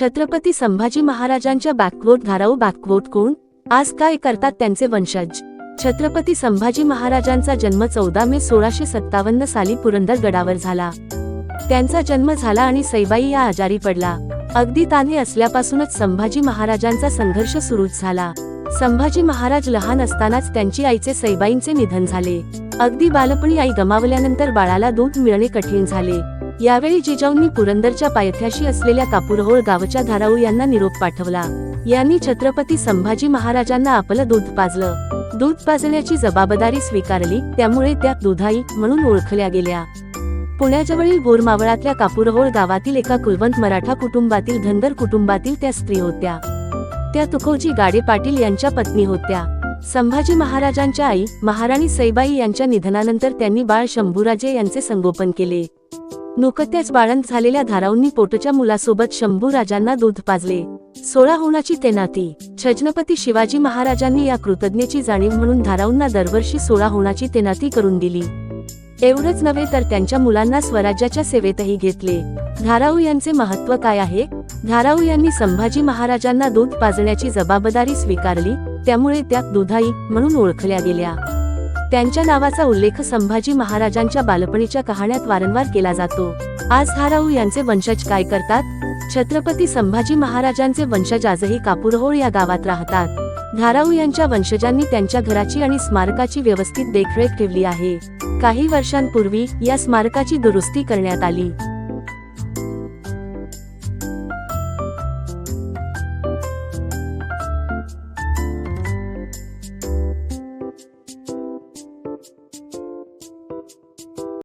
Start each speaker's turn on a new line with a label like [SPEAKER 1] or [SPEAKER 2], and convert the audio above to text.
[SPEAKER 1] छत्रपती संभाजी महाराजांच्या बॅकवोट धाराऊ बॅकवोट कोण? आज काय करतात त्यांचे वंशज? छत्रपती संभाजी महाराजांचा जन्म चौदा मे सोळाशे सत्तावन्न साली पुरंदर गडावर झाला. त्यांचा जन्म झाला आणि सैबाई या आजारी पडला. अगदी ताने असल्यापासूनच संभाजी महाराजांचा संघर्ष सुरूच झाला. संभाजी महाराज लहान असतानाच त्यांची आईचे सैबाईंचे निधन झाले. अगदी बालपणी आई गमावल्यानंतर बाळाला दूध मिळणे कठीण झाले. यावेळी जिजाऊंनी पुरंदरच्या पायथ्याशी असलेल्या कापूरहोळ गावच्या धाराऊ यांना निरोप पाठवला. यांनी छत्रपती संभाजी महाराजांना आपलं दूध पाजलं. दूध पाजण्याची जबाबदारी स्वीकारली त्यामुळे त्या दुधाई म्हणून ओळखल्या गेल्या. पुण्याजवळील बोरमावळातल्या कापूरहोळ गावातील एका कुलवंत मराठा कुटुंबातील धनगर कुटुंबातील त्या स्त्री होत्या. त्या तुकोजी गाडे पाटील यांच्या पत्नी होत्या. संभाजी महाराजांच्या आई महाराणी सईबाई यांच्या निधनानंतर त्यांनी बाळ शंभूराजे यांचे संगोपन केले. नुकत्याच बाळंत झालेल्या धाराऊंनी पोटच्या मुलासोबत शंभू राजांना दूध पाजले. सोळा होणाची तेनाती. छजनपती शिवाजी महाराजांनी या कृतज्ञेची जाणीव म्हणून धाराऊंना दरवर्षी सोळा होणाची तेनाती करून दिली. एवढंच नव्हे तर त्यांच्या मुलांना स्वराज्याच्या सेवेतही घेतले. धाराऊ यांचे महत्त्व काय आहे? धाराऊ यांनी संभाजी महाराजांना दूध पाजण्याची जबाबदारी स्वीकारली त्यामुळे त्या दुधाई म्हणून ओळखल्या गेल्या. त्यांच्या नावाचा उल्लेख संभाजी महाराजांच्या बालपणीच्या कहाण्यात वारंवार केला जातो. आज धाराऊ यांचे वंशज काय करतात? छत्रपती संभाजी महाराजांचे वंशज आजही कापूरहोळ या गावात राहतात. धाराऊ यांच्या वंशजांनी त्यांच्या घराची आणि स्मारकाची व्यवस्थित देखरेख ठेवली आहे. काही वर्षांपूर्वी या स्मारकाची दुरुस्ती करण्यात आली.